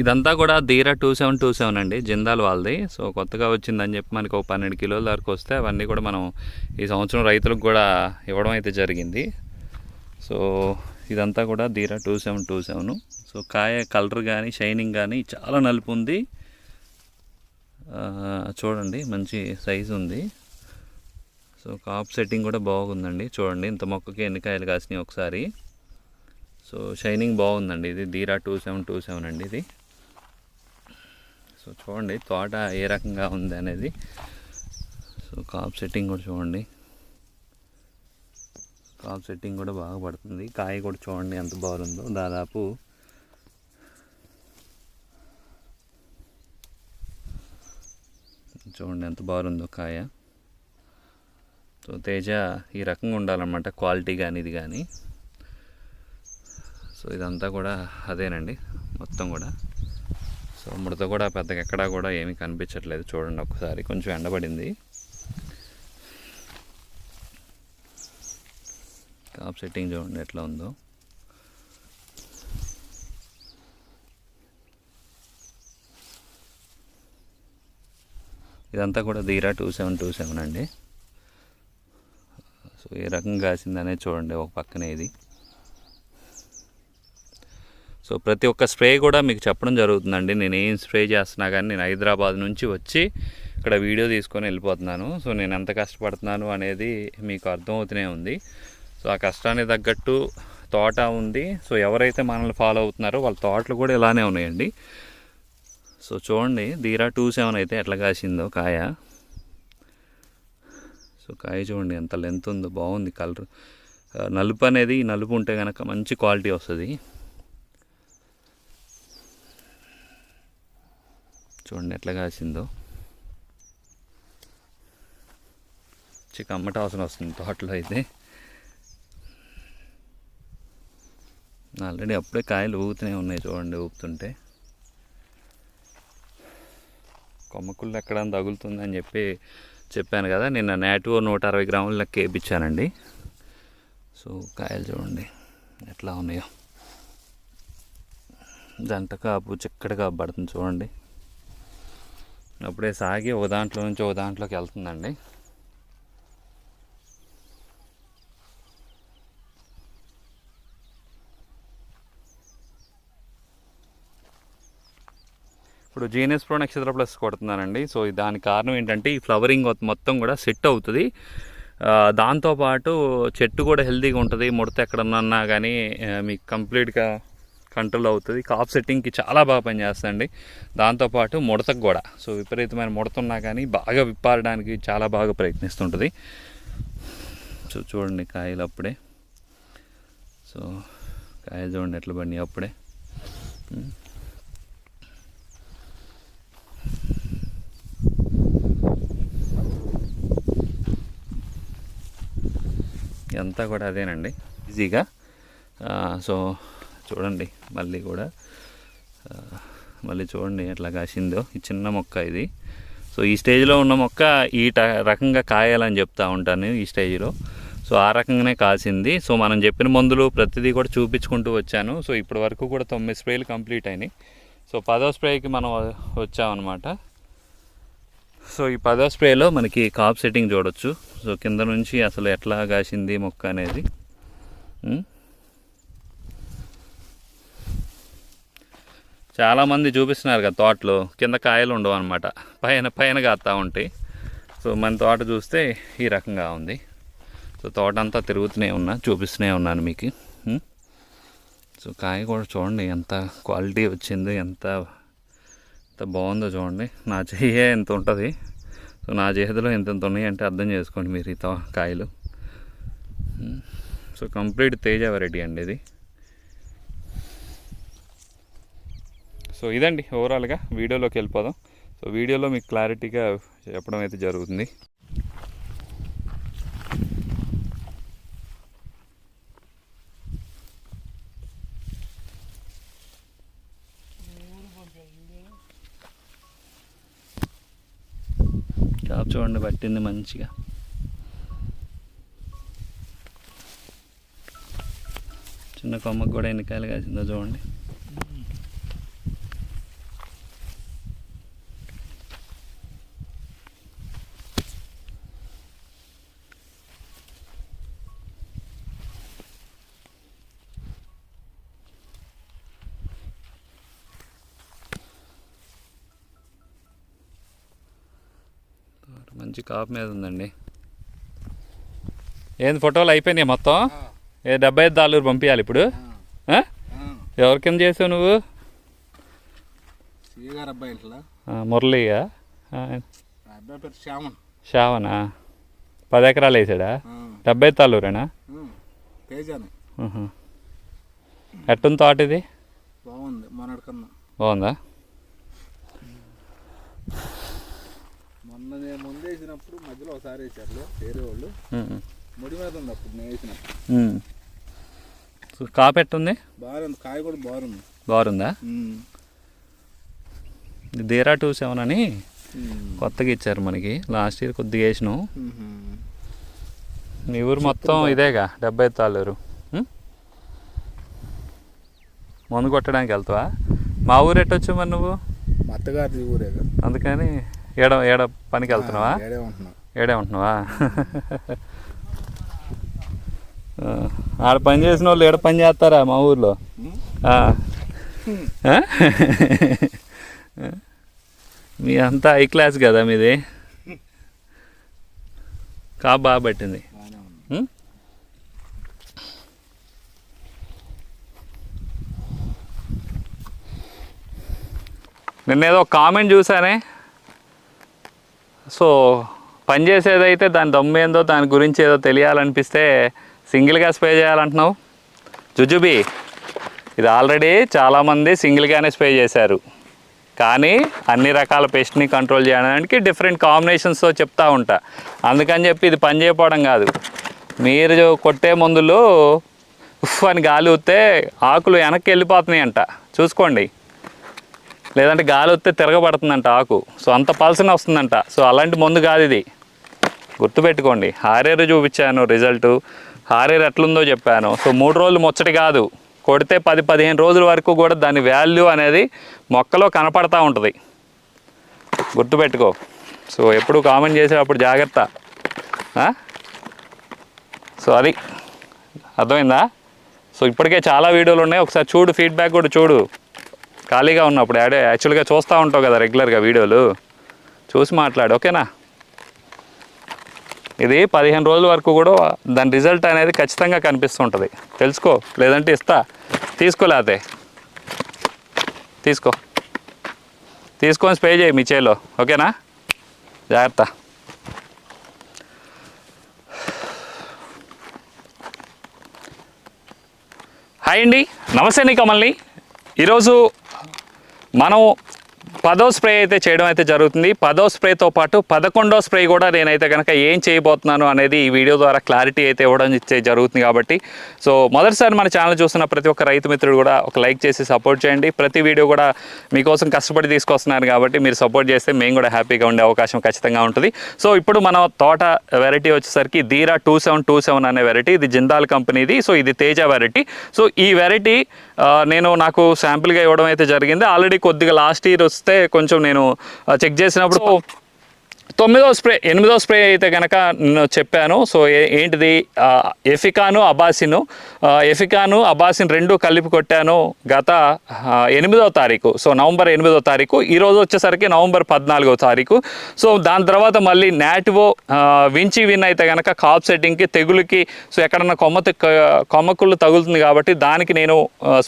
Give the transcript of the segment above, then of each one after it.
ఇదంతా కూడా Dheera two seven two seven అండి జిందాల్ వాళ్ళది. సో కొత్తగా వచ్చిందని చెప్పి మనకి ఒక పన్నెండు కిలోల వరకు వస్తే అవన్నీ కూడా మనం ఈ సంవత్సరం రైతులకు కూడా ఇవ్వడం అయితే జరిగింది. సో ఇదంతా కూడా Dheera two seven two seven. So కాయ కలర్ కానీ షైనింగ్ కానీ చాలా నలుపు ఉంది. చూడండి మంచి సైజు ఉంది. సో కాప్ సెట్టింగ్ కూడా బాగుందండి. చూడండి ఇంత మొక్కకి ఎన్ని కాయలు కాసినాయి ఒకసారి. సో షైనింగ్ బాగుందండి ఇది ధీరా టూ సెవెన్ టూ సెవెన్ అండి ఇది. సో చూడండి తోట ఏ రకంగా ఉంది అనేది. సో కాప్ సెట్టింగ్ కూడా చూడండి. కాప్ సెట్టింగ్ కూడా బాగా పడుతుంది. కాయ కూడా చూడండి ఎంత బాగుందో. దాదాపు చూడండి ఎంత బాగుందో కాయ. సో తేజ ఈ రకంగా ఉండాలన్నమాట క్వాలిటీ కానీ ఇది కానీ సో ఇదంతా కూడా అదేనండి మొత్తం కూడా. సో ముడత కూడా పెద్దగా ఎక్కడా కూడా ఏమీ కనిపించట్లేదు. చూడండి ఒకసారి కొంచెం ఎండబడింది కాప్ సెట్టింగ్ చూడండి ఎట్లా ఉందో. ఇదంతా కూడా Dheera two seven two seven అండి. సో ఏ రకంగా కాసిందనే చూడండి ఒక పక్కనే ఇది. సో ప్రతి ఒక్క స్ప్రే కూడా మీకు చెప్పడం జరుగుతుందండి. నేను ఏం స్ప్రే చేస్తున్నా కానీ నేను హైదరాబాద్ నుంచి వచ్చి ఇక్కడ వీడియో తీసుకొని వెళ్ళిపోతున్నాను. సో నేను ఎంత కష్టపడుతున్నాను అనేది మీకు అర్థమవుతూనే ఉంది. సో ఆ కష్టానికి తగ్గట్టు తోట ఉంది. సో ఎవరైతే మనల్ని ఫాలో అవుతున్నారో వాళ్ళ తోటలు కూడా ఇలానే ఉన్నాయండి. సో చూడండి ధీరా టూ సెవెన్ అయితే ఎట్లా కాసిందో కాయ. సో కాయ చూడండి ఎంత లెంత్ ఉందో బాగుంది కలర్ నలుపు అనేది నలుపు ఉంటే కనుక మంచి క్వాలిటీ వస్తుంది. చూడండి ఎట్లా కాసిందో. చికమ్మట అవసరం వస్తుంది తోటలో అయితే. ఆల్రెడీ అప్పుడే కాయలు ఊగుతూనే ఉన్నాయి చూడండి ఊపుతుంటే. కొమ్మకుళ్ళు ఎక్కడ తగులుతుందని చెప్పి చెప్పాను కదా నిన్న నాటువో నూట అరవై గ్రాముల లెక్క వేయించానండి. సో కాయలు చూడండి ఎట్లా ఉన్నాయో. జంట కాపు చిక్కడి కాపు పడుతుంది చూడండి. అప్పుడే సాగి ఒక దాంట్లో నుంచి ఒక దాంట్లోకి వెళ్తుందండి. ఇప్పుడు జీనియస్ ప్రో నక్షత్ర ప్లస్ కొడుతున్నానండి. సో దానికి కారణం ఏంటంటే ఈ ఫ్లవరింగ్ మొత్తం కూడా సెట్ అవుతుంది. దాంతోపాటు చెట్టు కూడా హెల్తీగా ఉంటుంది. ముడత ఎక్కడన్నా కానీ మీకు కంప్లీట్గా కంట్రోల్ అవుతుంది. కాప్ సెట్టింగ్కి చాలా బాగా పనిచేస్తుందండి దాంతోపాటు ముడతకు కూడా. సో విపరీతమైన ముడత ఉన్నా కానీ బాగా విప్పారడానికి చాలా బాగా ప్రయత్నిస్తుంటుంది. సో చూడండి కాయలు అప్పుడే. సో కాయలు చూడండి ఎట్లా పడినాయి అప్పుడే. ఎంత ఇదంతా కూడా అదేనండి. ఈజీగా. సో చూడండి మళ్ళీ కూడా మళ్ళీ చూడండి ఎట్లా కాసిందో. ఈ చిన్న మొక్క ఇది. సో ఈ స్టేజ్లో ఉన్న మొక్క ఈ ట- రకంగా కాయాలని చెప్తా ఉంటాను ఈ స్టేజ్లో. సో ఆ రకంగానే కాసింది. సో మనం చెప్పిన మందులు ప్రతిదీ కూడా చూపించుకుంటూ వచ్చాను. సో ఇప్పటి వరకు కూడా తొమ్మిది స్ప్రేలు కంప్లీట్ అయినాయి. సో పదో స్ప్రేకి మనం వచ్చామన్నమాట. సో ఈ పదో స్ప్రేలో మనకి కాప్ సెట్టింగ్ చూడొచ్చు. సో కింద నుంచి అసలు ఎట్లా కాసింది మొక్క అనేది. చాలామంది చూపిస్తున్నారు కదా తోటలో కింద కాయలు ఉండవు అనమాట పైన పైన కాస్తా ఉంటాయి. సో మన తోట చూస్తే ఈ రకంగా ఉంది. సో తోట అంతా తిరుగుతూనే ఉన్నా చూపిస్తూనే ఉన్నాను మీకు. సో కాయ కూడా చూడండి ఎంత క్వాలిటీ వచ్చింది ఎంత ఎంత బాగుందో చూడండి. నా చెయ్యే ఎంత ఉంటుంది? సో నా చేతిలో ఎంత ఎంత ఉన్నాయి అంటే అర్థం చేసుకోండి మీరు ఈ తో- కాయలు. సో కంప్లీట్ తేజ వెరైటీ అండి ఇది. సో ఇదండి ఓవరాల్గా వీడియోలోకి వెళ్ళిపోదాం. సో వీడియోలో మీకు క్లారిటీగా చెప్పడం అయితే జరుగుతుంది. కాపు చూడండి పట్టింది మంచిగా. చిన్న కొమ్మకు కూడా ఎన్నికాయలు కాసిందో చూడండి. మంచి కాపు మీద ఉందండి. ఏంది ఫోటోలు అయిపోయినాయి మొత్తం? ఏ డెబ్బై ఐదు డాలర్లు పంపించాలి ఇప్పుడు? ఆ? ఎవరి కింద చేసావు నువ్వు? మురళిగా శ్రావణా. పది ఎకరాలు వేసాడా? డెబ్బై ఐదు తాలూరేనా. ఎట్టుంది తోట ఇది? బాగుంది మొన్నటి కన్నా బాగుందా? వేసినప్పుడు మధ్యలో ఒకసారి వేసారు వేరే వాళ్ళు. ముడి మీద ఉంది అప్పుడు నేను వేసినప్పుడు ఉమ్. సో కాపు ఎట్టుంది? బాగుంది కాయ కూడా బాగుంది. బాగుందా? దీరా టూ సెవెన్ అని కొత్తగా ఇచ్చారు మనకి. లాస్ట్ ఇయర్ కొద్దిగా వేసినాం. మీ ఊరు మొత్తం ఇదేగా డెబ్బై ఉం? మందు కొట్టడానికి వెళ్తావా? మా ఊరు ఎట్టొచ్చు మరి నువ్వు? మా అత్తగారి ఊరేగా. అందుకని ఏడ ఏడ పనికి వెళ్తున్నావా ఏడే ఉంటున్నా. ఏడే ఉంటున్నావా? ఆడ పని చేసిన వాళ్ళు ఏడ పని చేస్తారా మా ఊర్లో? మీ అంతా హై క్లాస్ కదా మీది? కా బాగా పట్టింది? నిన్న ఏదో కామెంట్ చూసానే సో పని చేసేదైతే దాని దమ్ము ఏందో దాని గురించి ఏదో తెలియాలనిపిస్తే సింగిల్గా స్ప్రే చేయాలంటున్నావు. జుజుబి ఇది ఆల్రెడీ చాలామంది సింగిల్గానే స్ప్రే చేశారు. కానీ అన్ని రకాల పెస్ట్ని కంట్రోల్ చేయడానికి డిఫరెంట్ కాంబినేషన్స్తో చెప్తా ఉంటా. అందుకని చెప్పి ఇది పని చేయకపోవడం కాదు. మీరు కొట్టే మందులు ఉఫ్ అని గాలి ఊతే ఆకులు వెనక్కి వెళ్ళిపోతున్నాయి అంట చూసుకోండి. లేదంటే గాలి వస్తే తిరగబడుతుందంట ఆకు. సో అంత పల్సన వస్తుందంట. సో అలాంటి మందు కాదు ఇది. గుర్తుపెట్టుకోండి. హారేరు చూపించాను రిజల్ట్. హారేరు ఎట్లుందో చెప్పాను. సో మూడు రోజులు ముచ్చటి కాదు. కొడితే పది పదిహేను రోజుల వరకు కూడా దాని వాల్యూ అనేది మొక్కలో కనపడతా ఉంటుంది. గుర్తుపెట్టుకో. సో ఎప్పుడు కామెంట్ చేసేటప్పుడు జాగ్రత్త. సో అది. అర్థమైందా? సో ఇప్పటికే చాలా వీడియోలు ఉన్నాయి. ఒకసారి చూడు ఫీడ్బ్యాక్ కూడా చూడు. ఖాళీగా ఉన్నప్పుడు యాడే యాక్చువల్గా చూస్తూ ఉంటావు కదా రెగ్యులర్గా వీడియోలు. చూసి మాట్లాడు ఓకేనా? ఇది పదిహేను రోజుల వరకు కూడా దాని రిజల్ట్ అనేది ఖచ్చితంగా కనిపిస్తుంటుంది తెలుసుకో లేదంటే ఇస్తా. తీసుకోలేతే తీసుకో. తీసుకొని స్ప్రే చేయి మీ చేలో ఓకేనా? జాగ్రత్త. హాయ్ అండి. నమస్తే నీ కమల్ని. ఈరోజు మనం పదో స్ప్రే అయితే చేయడం అయితే జరుగుతుంది. పదో స్ప్రేతో పాటు పదకొండో స్ప్రే కూడా నేనైతే కనుక ఏం చేయబోతున్నాను అనేది ఈ వీడియో ద్వారా క్లారిటీ అయితే ఇవ్వడం ఇచ్చే జరుగుతుంది కాబట్టి. సో మొదటిసారి మన ఛానల్ చూస్తున్న ప్రతి ఒక్క రైతు మిత్రుడు కూడా ఒక లైక్ చేసి సపోర్ట్ చేయండి. ప్రతి వీడియో కూడా మీకోసం కష్టపడి తీసుకొస్తున్నాను కాబట్టి మీరు సపోర్ట్ చేస్తే మేము కూడా హ్యాపీగా ఉండే అవకాశం ఖచ్చితంగా ఉంటుంది. సో ఇప్పుడు మన తోట వెరైటీ వచ్చేసరికి Dheera two seven two seven అనే వెరైటీ. ఇది జిందాల్ కంపెనీది. సో ఇది తేజ వెరైటీ. సో ఈ వెరైటీ నేను నాకు శాంపిల్గా ఇవ్వడం అయితే జరిగింది. ఆల్రెడీ కొద్దిగా లాస్ట్ ఇయర్ వస్తే కొంచెం నేను చెక్ చేసినప్పుడు తొమ్మిదో స్ప్రే ఎనిమిదో స్ప్రే అయితే కనుక నేను చెప్పాను. సో ఏంటిది? ఎఫికాను అబాసిను. ఎఫికాను అబాసిన్ రెండు కలిపి కొట్టాను గత ఎనిమిదో తారీఖు. సో నవంబర్ ఎనిమిదో తారీఖు. ఈరోజు వచ్చేసరికి నవంబర్ పద్నాలుగో తారీఖు. సో దాని తర్వాత మళ్ళీ నాటివో వించి విన్ అయితే కనుక కాప్ సెట్టింగ్కి తెగులుకి సో ఎక్కడన్నా కొమ్మ కొమ్మకుళ్ళు తగులుతుంది కాబట్టి దానికి నేను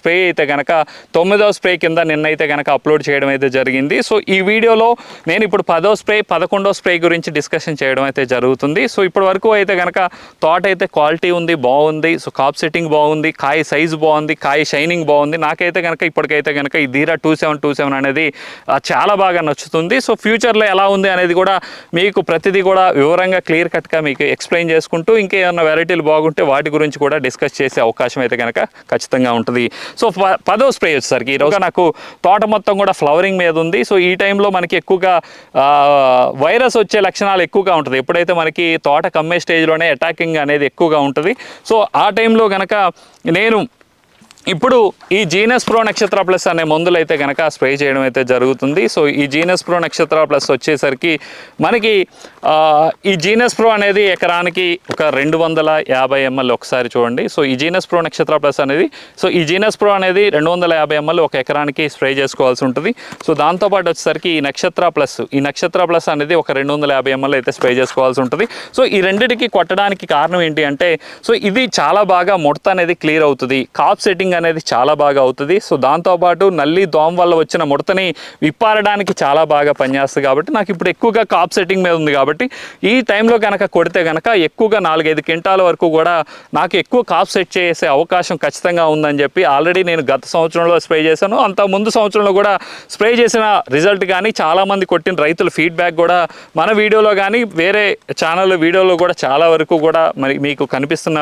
స్ప్రే అయితే కనుక తొమ్మిదో స్ప్రే కింద నిన్నైతే కనుక అప్లోడ్ చేయడం అయితే జరిగింది. సో ఈ వీడియోలో నేను ఇప్పుడు పదో స్ప్రే పదకొండు స్ప్రే గురించి డిస్కషన్ చేయడం అయితే జరుగుతుంది. సో ఇప్పటి వరకు అయితే కనుక తోట అయితే క్వాలిటీ ఉంది బాగుంది. సో కాప్ సెట్టింగ్ బాగుంది కాయ సైజు బాగుంది కాయ షైనింగ్ బాగుంది. నాకైతే కనుక ఇప్పటికైతే కనుక ఈ ధీరా టూ సెవెన్ టూ సెవెన్ అనేది చాలా బాగా నచ్చుతుంది. సో ఫ్యూచర్లో ఎలా ఉంది అనేది కూడా మీకు ప్రతిదీ కూడా వివరంగా క్లియర్ కట్గా మీకు ఎక్స్ప్లెయిన్ చేసుకుంటూ ఇంకేమన్నా వెరైటీలు బాగుంటే వాటి గురించి కూడా డిస్కస్ చేసే అవకాశం అయితే కనుక ఖచ్చితంగా ఉంటుంది. సో పదో స్ప్రే వచ్చేసరికి ఈరోజు నాకు తోట మొత్తం కూడా ఫ్లవరింగ్ మీద ఉంది. సో ఈ టైంలో మనకి ఎక్కువగా వైర్ వైరస్ వచ్చే లక్షణాలు ఎక్కువగా ఉంటుంది. ఎప్పుడైతే మనకి తోట కమ్మే స్టేజ్లోనే అటాకింగ్ అనేది ఎక్కువగా ఉంటుంది. సో ఆ టైంలో కనుక నేను ఇప్పుడు ఈ జీనస్ ప్రో నక్షత్ర ప్లస్ అనే మందులు అయితే కనుక స్ప్రే చేయడం అయితే జరుగుతుంది. సో ఈ జీనస్ ప్రో నక్షత్ర ప్లస్ వచ్చేసరికి మనకి ఈ జీనస్ ప్రో అనేది ఎకరానికి ఒక రెండు వందల యాభై ఎంఎల్ ఒకసారి చూడండి. సో ఈ జీనస్ ప్రో నక్షత్ర ప్లస్ అనేది సో ఈ జీనస్ ప్రో అనేది రెండు వందల యాభై ఎంఎల్ ఒక ఎకరానికి స్ప్రే చేసుకోవాల్సి ఉంటుంది. సో దాంతోపాటు వచ్చేసరికి ఈ నక్షత్ర ప్లస్ ఈ నక్షత్ర ప్లస్ అనేది ఒక రెండు వందల యాభై ఎంఎల్ అయితే స్ప్రే చేసుకోవాల్సి ఉంటుంది. సో ఈ రెండింటికి కొట్టడానికి కారణం ఏంటి అంటే సో ఇది చాలా బాగా ముడత అనేది క్లియర్ అవుతుంది. కాప్ సెట్టింగ్ అనేది చాలా బాగా అవుతుంది. సో దాంతోపాటు నల్లి దోమ వల్ల వచ్చిన ముడతని విప్పారడానికి చాలా బాగా పనిచేస్తుంది కాబట్టి నాకు ఇప్పుడు ఎక్కువగా కాప్ సెట్టింగ్ మీద ఉంది కాబట్టి ఈ టైంలో కనుక కొడితే కనుక ఎక్కువగా నాలుగైదు క్వింటాల వరకు కూడా నాకు ఎక్కువ కాప్ సెట్ చేసే అవకాశం ఖచ్చితంగా ఉందని చెప్పి ఆల్రెడీ నేను గత సంవత్సరంలో స్ప్రే చేశాను. అంత ముందు సంవత్సరంలో కూడా స్ప్రే చేసిన రిజల్ట్ కానీ చాలామంది కొట్టిన రైతుల ఫీడ్బ్యాక్ కూడా మన వీడియోలో కానీ వేరే ఛానల్ వీడియోలో కూడా చాలా వరకు కూడా మరి మీకు కనిపిస్తున్న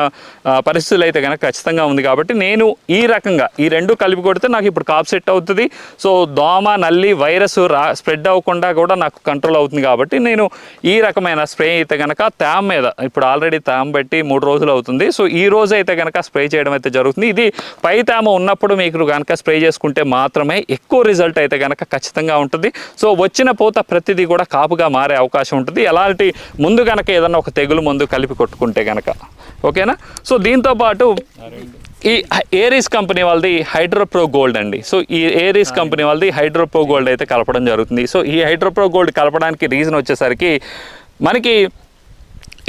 పరిస్థితులు అయితే కనుక ఖచ్చితంగా ఉంది కాబట్టి నేను ఈ రకంగా ఈ రెండు కలిపి కొడితే నాకు ఇప్పుడు కాప్ సెట్ అవుతుంది. సో దోమ నల్లి వైరస్ రా స్ప్రెడ్ అవ్వకుండా కూడా నాకు కంట్రోల్ అవుతుంది కాబట్టి నేను ఈ రకమైన స్ప్రే అయితే కనుక తేమ మీద ఇప్పుడు ఆల్రెడీ తేమ పెట్టి మూడు రోజులు అవుతుంది. సో ఈ రోజు అయితే కనుక స్ప్రే చేయడం అయితే జరుగుతుంది. ఇది పై తేమ ఉన్నప్పుడు మీకు కనుక స్ప్రే చేసుకుంటే మాత్రమే ఎక్కువ రిజల్ట్ అయితే కనుక ఖచ్చితంగా ఉంటుంది. సో వచ్చిన పూత ప్రతిదీ కూడా కాపుగా మారే అవకాశం ఉంటుంది. ఎలాంటి ముందు కనుక ఏదన్నా ఒక తెగులు మందు కలిపి కొట్టుకుంటే కనుక ఓకేనా? సో దీంతో పాటు ఈ ఏరీస్ కంపెనీ వాళ్ళది హైడ్రోప్రో గోల్డ్ అండి. సో ఈ ఏరీస్ కంపెనీ వాళ్ళది హైడ్రోప్రో గోల్డ్ అయితే కలపడం జరుగుతుంది. సో ఈ హైడ్రోప్రో గోల్డ్ కలపడానికి రీజన్ వచ్చేసరికి మనకి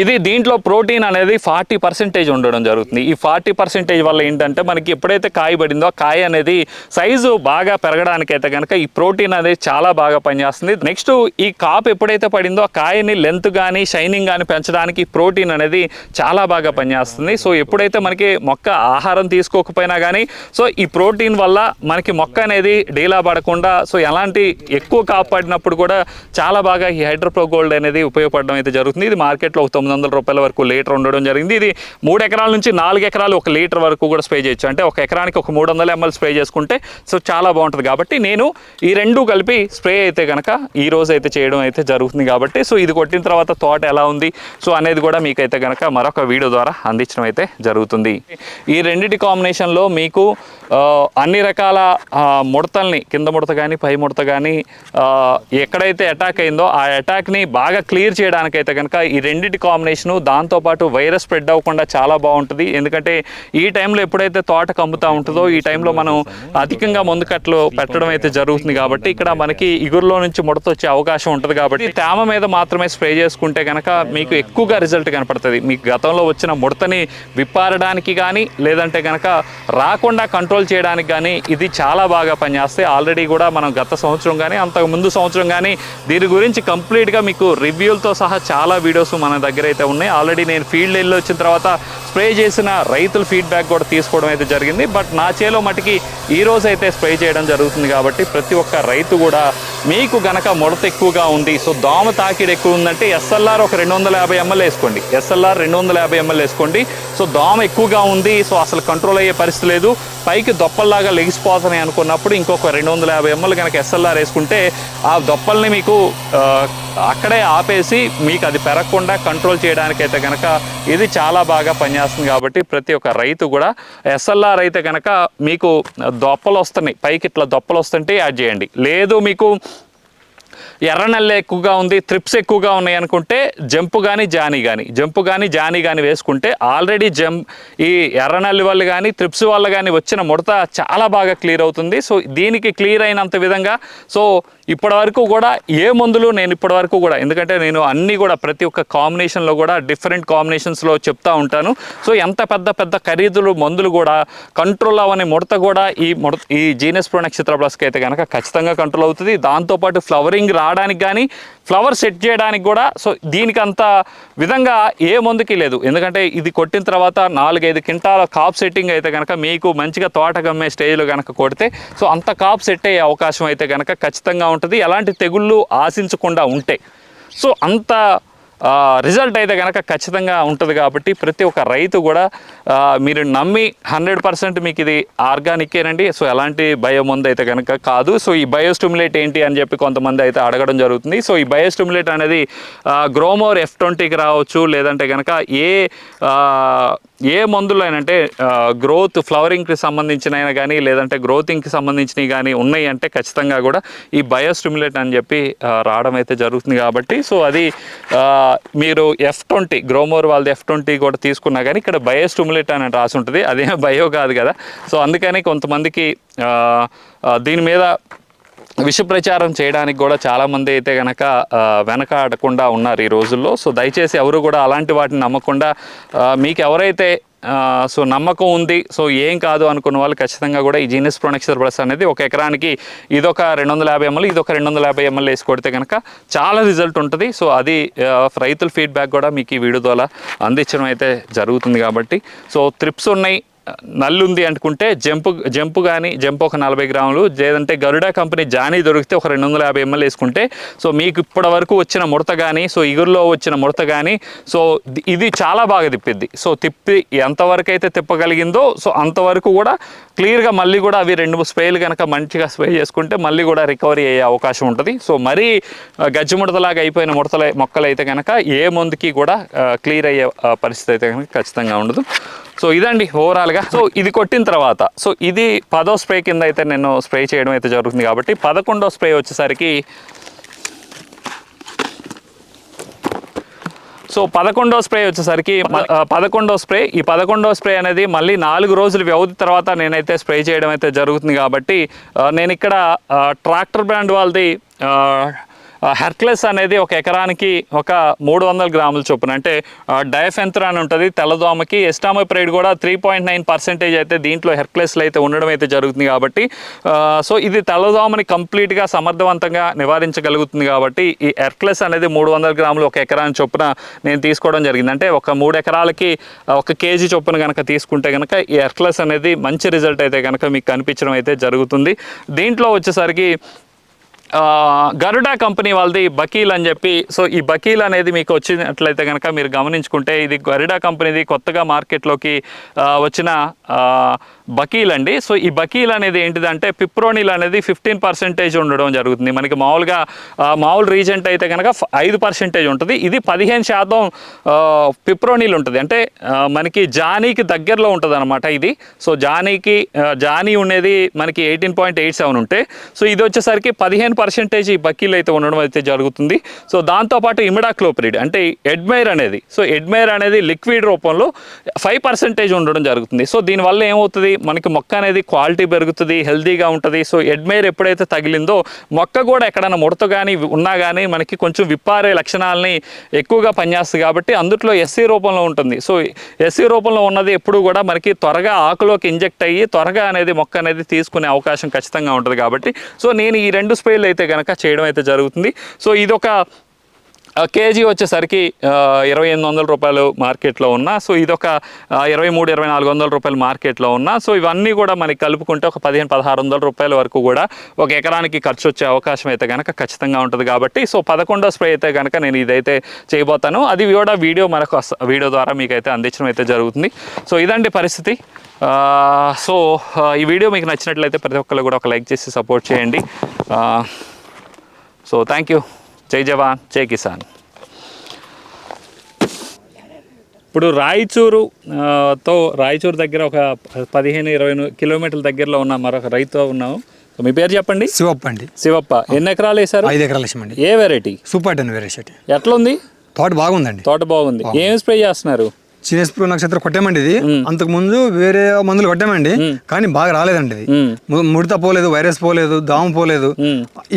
ఇది దీంట్లో ప్రోటీన్ అనేది ఫార్టీ పర్సెంటేజ్ ఉండడం జరుగుతుంది. ఈ ఫార్టీ పర్సెంటేజ్ వల్ల ఏంటంటే మనకి ఎప్పుడైతే కాయ పడిందో కాయ అనేది సైజు బాగా పెరగడానికైతే కనుక ఈ ప్రోటీన్ అనేది చాలా బాగా పనిచేస్తుంది. నెక్స్ట్ ఈ కాపు ఎప్పుడైతే పడిందో ఆ కాయని లెంత్ కానీ షైనింగ్ కానీ పెంచడానికి ప్రోటీన్ అనేది చాలా బాగా పనిచేస్తుంది. సో ఎప్పుడైతే మనకి మొక్క ఆహారం తీసుకోకపోయినా కానీ సో ఈ ప్రోటీన్ వల్ల మనకి మొక్క అనేది డీలా పడకుండా సో ఎలాంటి ఎక్కువ కాపు పడినప్పుడు కూడా చాలా బాగా ఈ హైడ్రోప్రో గోల్డ్ అనేది ఉపయోగపడడం అయితే జరుగుతుంది. ఇది మార్కెట్లో అవుతుంది తొమ్మిది వందల రూపాయల వరకు లీటర్ ఉండడం జరిగింది. ఇది మూడు ఎకరాల నుంచి నాలుగు ఎకరాలు ఒక లీటర్ వరకు కూడా స్ప్రే చేయొచ్చు. అంటే ఒక ఎకరానికి ఒక మూడు వందల ఎంఎల్ స్ప్రే చేసుకుంటే సో చాలా బాగుంటుంది. కాబట్టి నేను ఈ రెండు కలిపి స్ప్రే అయితే కనుక ఈ రోజు అయితే చేయడం అయితే జరుగుతుంది కాబట్టి సో ఇది కొట్టిన తర్వాత తోట ఎలా ఉంది? సో అనేది కూడా మీకైతే కనుక మరొక వీడియో ద్వారా అందించడం అయితే జరుగుతుంది. ఈ రెండింటి కాంబినేషన్లో మీకు అన్ని రకాల ముడతల్ని కింద ముడత కానీ పై ముడత కానీ ఎక్కడైతే అటాక్ అయిందో ఆ అటాక్ని బాగా క్లియర్ చేయడానికైతే కనుక ఈ రెండింటి కాంబినేషన్ దాంతోపాటు వైరస్ స్ప్రెడ్ అవ్వకుండా చాలా బాగుంటుంది. ఎందుకంటే ఈ టైంలో ఎప్పుడైతే తోట కమ్ముతూ ఉంటుందో ఈ టైంలో మనం అధికంగా మందు కట్టలు పెట్టడం అయితే జరుగుతుంది కాబట్టి ఇక్కడ మనకి ఇగురులో నుంచి ముడత వచ్చే అవకాశం ఉంటుంది కాబట్టి తేమ మీద మాత్రమే స్ప్రే చేసుకుంటే కనుక మీకు ఎక్కువగా రిజల్ట్ కనపడుతుంది. మీకు గతంలో వచ్చిన ముడతని విప్పారడానికి కానీ లేదంటే కనుక రాకుండా కంట్రోల్ చేయడానికి కానీ ఇది చాలా బాగా పనిచేస్తాయి ఆల్రెడీ కూడా మనం గత సంవత్సరం కానీ అంతకు ముందు సంవత్సరం కానీ దీని గురించి కంప్లీట్గా మీకు రివ్యూలతో సహా చాలా వీడియోస్ మన దగ్గర అయితే ఉన్నాయి ఆల్రెడీ నేను ఫీల్డ్ వెళ్ళి వచ్చిన తర్వాత స్ప్రే చేసిన రైతుల ఫీడ్బ్యాక్ కూడా తీసుకోవడం అయితే జరిగింది. బట్ నా చేలో మటుకి ఈ రోజు అయితే స్ప్రే చేయడం జరుగుతుంది కాబట్టి ప్రతి ఒక్క రైతు కూడా మీకు గనక ముడత ఎక్కువగా ఉంది సో దోమ తాకిడి ఎక్కువ ఉందంటే ఎస్ఎల్ఆర్ ఒక రెండు వందల యాభై ఎంఎల్ వేసుకోండి. ఎస్ఎల్ఆర్ రెండు వందల యాభై ఎంఎల్ వేసుకోండి. సో దోమ ఎక్కువగా ఉంది సో అసలు కంట్రోల్ అయ్యే పరిస్థితి లేదు. పైకి దొప్పల్లాగా లెగిసిపోతున్నాయి అనుకున్నప్పుడు ఇంకొక రెండు వందల యాభై ఎంఎల్ కనుక ఎస్ఎల్ఆర్ వేసుకుంటే ఆ దొప్పల్ని మీకు అక్కడే ఆపేసి మీకు అది పెరగకుండా కంట్రోల్ చేయడానికైతే కనుక ఇది చాలా బాగా పనిచేస్తుంది కాబట్టి ప్రతి ఒక్క రైతు కూడా ఎస్ఎల్ఆర్ అయితే కనుక మీకు దొప్పలు వస్తున్నాయి. పైకి ఇట్లా దొప్పలు వస్తుంటే యాడ్ చేయండి. లేదు మీకు ఎర్రనల్ల ఎక్కువగా ఉంది త్రిప్స్ ఎక్కువగా ఉన్నాయి అనుకుంటే జంపు కానీ జానీ కానీ జంపు కానీ జానీ కానీ వేసుకుంటే ఆల్రెడీ జంప్ ఈ ఎర్రనల్లి వల్ల కానీ త్రిప్స్ వల్ల కానీ వచ్చిన ముడత చాలా బాగా క్లియర్ అవుతుంది. సో దీనికి క్లియర్ అయినంత విధంగా సో ఇప్పటివరకు కూడా ఏ మందులు నేను ఇప్పటివరకు కూడా ఎందుకంటే నేను అన్నీ కూడా ప్రతి ఒక్క కాంబినేషన్లో కూడా డిఫరెంట్ కాంబినేషన్స్లో చెప్తా ఉంటాను. సో ఎంత పెద్ద పెద్ద ఖరీదులు మందులు కూడా కంట్రోల్ అవ్వని ముడత కూడా ఈ ముడత ఈ జీనస్ ప్రో నక్షత్ర ప్లస్కి అయితే కనుక ఖచ్చితంగా కంట్రోల్ అవుతుంది. దాంతోపాటు ఫ్లవరింగ్ రావడానికి కానీ ఫ్లవర్ సెట్ చేయడానికి కూడా సో దీనికి అంత విధంగా ఏ మందుకి లేదు. ఎందుకంటే ఇది కొట్టిన తర్వాత నాలుగైదు క్వింటాల కాప్ సెట్టింగ్ అయితే కనుక మీకు మంచిగా తోట గమ్మే స్టేజ్లో కనుక కొడితే సో అంత కాప్ సెట్ అయ్యే అవకాశం అయితే కనుక ఖచ్చితంగా ఉంటుంది. ఎలాంటి తెగుళ్ళు ఆశించకుండా ఉంటే. సో అంత రిజల్ట్ అయితే కనుక ఖచ్చితంగా ఉంటుంది కాబట్టి ప్రతి ఒక్క రైతు కూడా మీరు నమ్మి హండ్రెడ్ పర్సెంట్ మీకు ఇది ఆర్గానికేనండి సో ఎలాంటి బయో మందు అయితే కనుక కాదు. సో ఈ బయోస్టిమ్యులేట్ ఏంటి అని చెప్పి కొంతమంది అయితే అడగడం జరుగుతుంది. సో ఈ బయోస్టిమ్యులేట్ అనేది గ్రోమోర్ ఎఫ్ ట్వంటీకి రావచ్చు. లేదంటే కనుక ఏ ఏ మందులు అయినంటే అంటే గ్రోత్ ఫ్లవరింగ్కి సంబంధించిన అయినా కానీ లేదంటే గ్రోతింగ్కి సంబంధించినవి కానీ ఉన్నాయి అంటే ఖచ్చితంగా కూడా ఈ బయోస్టిమ్యులేట్ అని చెప్పి రావడం అయితే జరుగుతుంది కాబట్టి. సో అది మీరు ఎఫ్ ట్వంటీ గ్రోమోర్ వాళ్ళది ఎఫ్ ట్వంటీ కూడా తీసుకున్నా కానీ ఇక్కడ బయోస్టిమ్యులేట్ అని రాసి ఉంటుంది అదే బయో కాదు కదా. సో అందుకని కొంతమందికి దీని మీద విష ప్రచారం చేయడానికి కూడా చాలామంది అయితే కనుక వెనకాడకుండా ఉన్నారు ఈ రోజుల్లో. సో దయచేసి ఎవరు కూడా అలాంటి వాటిని నమ్మకుండా మీకు ఎవరైతే సో నమ్మకం ఉంది సో ఏం కాదు అనుకున్న వాళ్ళు ఖచ్చితంగా కూడా ఈ జీనియస్ ప్రొనెక్సర్ ప్లస్ అనేది ఒక ఎకరానికి ఇదొక రెండు వందల యాభై ఎంఎల్ ఇదొక రెండు వందల యాభై ఎంఎల్ వేసి కొడితే కనుక చాలా రిజల్ట్ ఉంటుంది. సో అది రైతుల ఫీడ్బ్యాక్ కూడా మీకు ఈ వీడియో ద్వారా అందించడం అయితే జరుగుతుంది కాబట్టి. సో ట్రిప్స్ ఉన్నాయి నల్లుంది అనుకుంటే జంపు జంపు కానీ జంపు ఒక నలభై గ్రాములు లేదంటే గరుడా కంపెనీ జానీ దొరికితే ఒక రెండు వందల యాభై ఎంఎల్ వేసుకుంటే సో మీకు ఇప్పటి వరకు వచ్చిన ముడత కానీ సో ఇగురులో వచ్చిన ముడత కానీ సో ఇది చాలా బాగా తిప్పిద్ది. సో తిప్పి ఎంతవరకు అయితే తిప్పగలిగిందో సో అంతవరకు కూడా క్లియర్గా మళ్ళీ కూడా అవి రెండు స్ప్రేలు కనుక మంచిగా స్ప్రే చేసుకుంటే మళ్ళీ కూడా రికవరీ అయ్యే అవకాశం ఉంటుంది. సో మరీ ఆ, గజ్జి ముడతలాగా అయిపోయిన ముడతల మొక్కలు అయితే కనుక ఏ మందుకి కూడా క్లియర్ అయ్యే పరిస్థితి అయితే కనుక ఖచ్చితంగా ఉండదు. సో ఇదండి ఓవరాల్గా సో ఇది కొట్టిన తర్వాత. సో ఇది పదో స్ప్రే కింద అయితే నేను స్ప్రే చేయడం అయితే జరుగుతుంది కాబట్టి పదకొండో స్ప్రే వచ్చేసరికి సో పదకొండో స్ప్రే వచ్చేసరికి పదకొండో స్ప్రే ఈ పదకొండో స్ప్రే అనేది మళ్ళీ నాలుగు రోజుల వ్యవధి తర్వాత నేనైతే స్ప్రే చేయడం అయితే జరుగుతుంది కాబట్టి నేను ఇక్కడ ట్రాక్టర్ బ్రాండ్ వాళ్ళది హెర్క్లెస్ అనేది ఒక ఎకరానికి ఒక మూడు వందల గ్రాముల చొప్పున అంటే డయఫెంత్రా అని ఉంటుంది తెల్లదోమకి. ఎస్టామోప్రైడ్ కూడా త్రీ పాయింట్ నైన్ పర్సెంటేజ్ అయితే దీంట్లో హెర్క్లెస్లు అయితే ఉండడం అయితే జరుగుతుంది కాబట్టి సో ఇది తెల్లదోమని కంప్లీట్గా సమర్థవంతంగా నివారించగలుగుతుంది కాబట్టి ఈ హెర్క్లెస్ అనేది మూడు వందల గ్రాములు ఒక ఎకరాని చొప్పున నేను తీసుకోవడం జరిగింది. అంటే ఒక మూడు ఎకరాలకి ఒక కేజీ చొప్పున కనుక తీసుకుంటే కనుక ఈ హెర్క్లెస్ అనేది మంచి రిజల్ట్ అయితే కనుక మీకు కనిపించడం అయితే జరుగుతుంది. దీంట్లో వచ్చేసరికి గరుడా కంపెనీ వాళ్ళది బకీల్ అని చెప్పి సో ఈ బకీల్ అనేది మీకు వచ్చినట్లయితే కనుక మీరు గమనించుకుంటే ఇది గరుడా కంపెనీది కొత్తగా మార్కెట్లోకి వచ్చిన బకీల్ అండి. సో ఈ బకీల్ అనేది ఏంటిదంటే పిప్రోనిల్ అనేది ఫిఫ్టీన్ పర్సెంటేజ్ ఉండడం జరుగుతుంది. మనకి మామూలుగా మామూలు రీజెంట్ అయితే కనుక ఐదు పర్సెంటేజ్ ఉంటుంది. ఇది పదిహేను శాతం పిప్రోనిల్ ఉంటుంది. అంటే మనకి జానీకి దగ్గరలో ఉంటుంది అనమాట ఇది. సో జానీకి జానీ ఉండేది మనకి ఎయిటీన్ పాయింట్ ఎయిట్ సెవెన్ ఉంటే సో ఇది వచ్చేసరికి పదిహేను పర్సెంటేజ్ ఈ బకీలు అయితే ఉండడం అయితే జరుగుతుంది. సో దాంతోపాటు ఇమిడాక్లోప్రిడ్ అంటే ఎడ్మైర్ అనేది. సో ఎడ్మైర్ అనేది లిక్విడ్ రూపంలో ఫైవ్ పర్సెంటేజ్ ఉండడం జరుగుతుంది. సో దీనివల్ల ఏమవుతుంది? మనకి మొక్క అనేది క్వాలిటీ పెరుగుతుంది హెల్తీగా ఉంటుంది. సో ఎడ్మైర్ ఎప్పుడైతే తగిలిందో మొక్క కూడా ఎక్కడైనా ముడత కానీ ఉన్నా కానీ మనకి కొంచెం విప్పారే లక్షణాలని ఎక్కువగా పనిచేస్తుంది కాబట్టి అందుట్లో ఎస్సీ రూపంలో ఉంటుంది. సో ఎస్సీ రూపంలో ఉన్నది ఎప్పుడు కూడా మనకి త్వరగా ఆకులోకి ఇంజెక్ట్ అయ్యి త్వరగా అనేది మొక్క అనేది తీసుకునే అవకాశం ఖచ్చితంగా ఉంటుంది కాబట్టి. సో నేను ఈ రెండు స్ప్రేలు అయితే కనుక చేయడం అయితే జరుగుతుంది. సో ఇదొక కేజీ వచ్చేసరికి ఇరవై ఎనిమిది వందల రూపాయలు మార్కెట్లో ఉన్న సో ఇదొక ఇరవై మూడు ఇరవై నాలుగు వందల రూపాయలు మార్కెట్లో ఉన్న సో ఇవన్నీ కూడా మనకి కలుపుకుంటే ఒక పదిహేను పదహారు వందల రూపాయల వరకు కూడా ఒక ఎకరానికి ఖర్చు వచ్చే అవకాశం అయితే కనుక ఖచ్చితంగా ఉంటుంది కాబట్టి సో పదకొండో స్ప్రే అయితే కనుక నేను ఇదైతే చేయబోతాను. అది కూడా వీడియో మనకు వీడియో ద్వారా మీకు అయితే అందించడం అయితే జరుగుతుంది. సో ఇదండి పరిస్థితి. సో ఈ వీడియో మీకు నచ్చినట్లయితే ప్రతి ఒక్కరు కూడా ఒక లైక్ చేసి సపోర్ట్ చేయండి. So thank you. జై జవాన్ జై కిసాన్. ఇప్పుడు రాయచూరు తో రాయచూరు దగ్గర ఒక పదిహేను ఇరవై కిలోమీటర్ల దగ్గరలో ఉన్న మరొక రైతు ఉన్నాము మీ పేరు చెప్పండి? శివప్ప అండి. శివప్ప. ఎన్ని ఎకరాలు వేశారు? ఐదు ఎకరాల అండి ఏ వెరైటీ? సూపర్ టెన్ వేరే షర్ట్ ఎట్లుంది? తోట బాగుందండి. తోట బాగుంది. ఏం స్ప్రే చేస్తున్నారు? చినేశ్వర నక్షత్రం కొట్టామండి ఇది. అంతకు ముందు వేరే మందులు కొట్టామండి. కానీ బాగా రాలేదండి ఇది. ముడత పోలేదు వైరస్ పోలేదు దాము పోలేదు.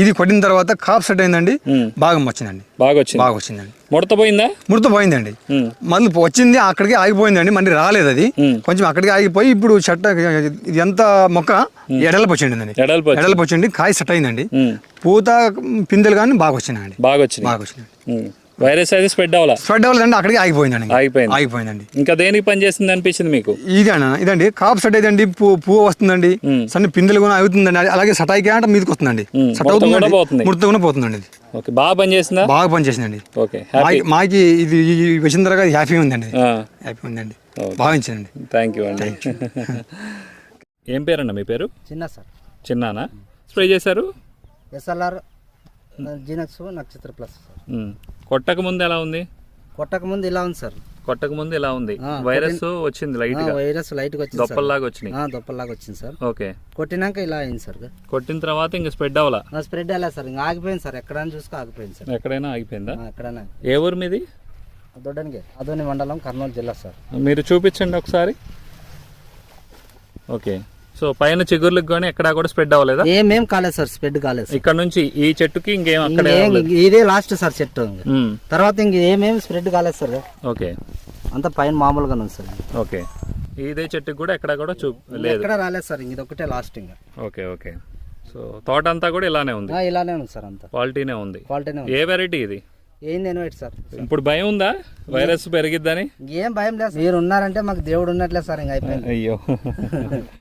ఇది కొట్టిన తర్వాత కాప్ సెట్ అయిందండి. బాగా వచ్చిందండి. బాగా వచ్చింది బాగా వచ్చిందండి. ముడత పోయిందా? ముడత పోయిందండి. మళ్ళీ వచ్చింది అక్కడికి ఆగిపోయిందండి. మళ్ళీ రాలేదు అది. కొంచెం అక్కడికి ఆగిపోయి ఇప్పుడు చెట్ట ఇది ఎంత మొక్క ఎడలపు వచ్చిండి ఎడల్పు వచ్చింది. ఎడలపు వచ్చింది కాయ సెట్ అయిందండి. పూత పిందెలు కానీ బాగా వచ్చినాయండి. బాగా వచ్చింది బాగా వచ్చినాయండి. ఉమ్. వైరస్ అయితే స్ప్రెడ్ అవ్వాలా? స్ప్రెడ్ అవ్వలేదండి అక్కడికి ఆగిపోయిందండి. ఆగిపోయింది. ఆగిపోయిందండి. ఇంకా దేనికి పని చేస్తుంది అనిపించింది మీకు? ఇదేనా? ఇదండి కాపు సెట్ అయిందండి పువ్వు పువ్వు వస్తుందండి. సన్న పిందెలు కూడా అవుతుందండి అలాగే సటాయికి అంటే మీదకి వస్తుందండి. సెట్ పోతుంది. ముడత కూడా పోతుందండి ఇది. ఓకే బాగా పని చేసిందా? బాగా పనిచేసిందండి ఓకే హ్యాపీ మాకి- మాకి ఇది వచ్చిన తర్వాత హ్యాపీ ఉందండి. హ్యాపీ ఉందండి. ఓకే. భావించండి థ్యాంక్ యూ అండి. ఏం పేరండి మీ పేరు? చిన్న సార్. చిన్నానా? స్ప్రే చేశారు? ఎస్ఎల్ఆర్ జీనక్స్ నక్షత్ర ప్లస్. కొట్టక ముందు ఎలా ఉంది? కొట్టక ముందు ఇలా ఉంది సార్. కొట్టక ముందు ఇలా ఉంది. వైరస్ వచ్చింది లైట్ వైరస్ లైట్గా వచ్చింది దొప్పల్లాగా దొప్పల్లాగా వచ్చింది సార్. ఓకే. కొట్టినాక ఇలా అయింది సార్. కొట్టిన తర్వాత ఇంకా స్ప్రెడ్ అవ్వాలా? స్ప్రెడ్ అలా సార్. ఇంకా ఆగిపోయింది సార్. ఎక్కడైనా చూసుకో ఆగిపోయింది సార్. ఎక్కడైనా ఆగిపోయిందా? ఎక్కడైనా. ఏ ఊరు మీది? దొడ్డనికి అదోని మండలం కర్నూలు జిల్లా సార్. మీరు చూపించండి ఒకసారి. ఓకే. సో పైన చిగుర్లకు కానీ ఎక్కడా కూడా స్ప్రెడ్ అవ్వలేదా? ఏమేం కాలేదు సార్ స్ప్రెడ్ కాలేదు. ఇక్కడ నుంచి ఈ చెట్టుకి ఇంకేం అక్కడే ఇదే లాస్ట్ సార్ చెట్టు. తర్వాత ఇంక ఏమేం స్ప్రెడ్ కాలేదు సార్. ఓకే. అంత పైన మామూలుగానే ఉంది సార్. ఓకే. ఇదే చెట్టుకి కూడా ఎక్కడా కూడా చూ లేదు. ఎక్కడ రాలేదు సార్ ఇంక ఇదొకటే లాస్ట్ ఇంకా. Okay okay. సో తోట అంతా కూడా ఇలానే ఉంది. ఆ, ఇలానే ఉంది సార్ అంతా. క్వాలిటీనే ఉంది. క్వాలిటీనే ఉంది. ఏ వెరైటీ ఇది? ఎనవేట్ సార్. ఇప్పుడు భయం ఉందా? వైరస్ పెరిగిద్దని? ఏం భయం లేదు మీరు ఉన్నారంటే మాకు దేవుడు ఉన్నట్లే సార్ ఇంక అయిపోయింది. అయ్యో.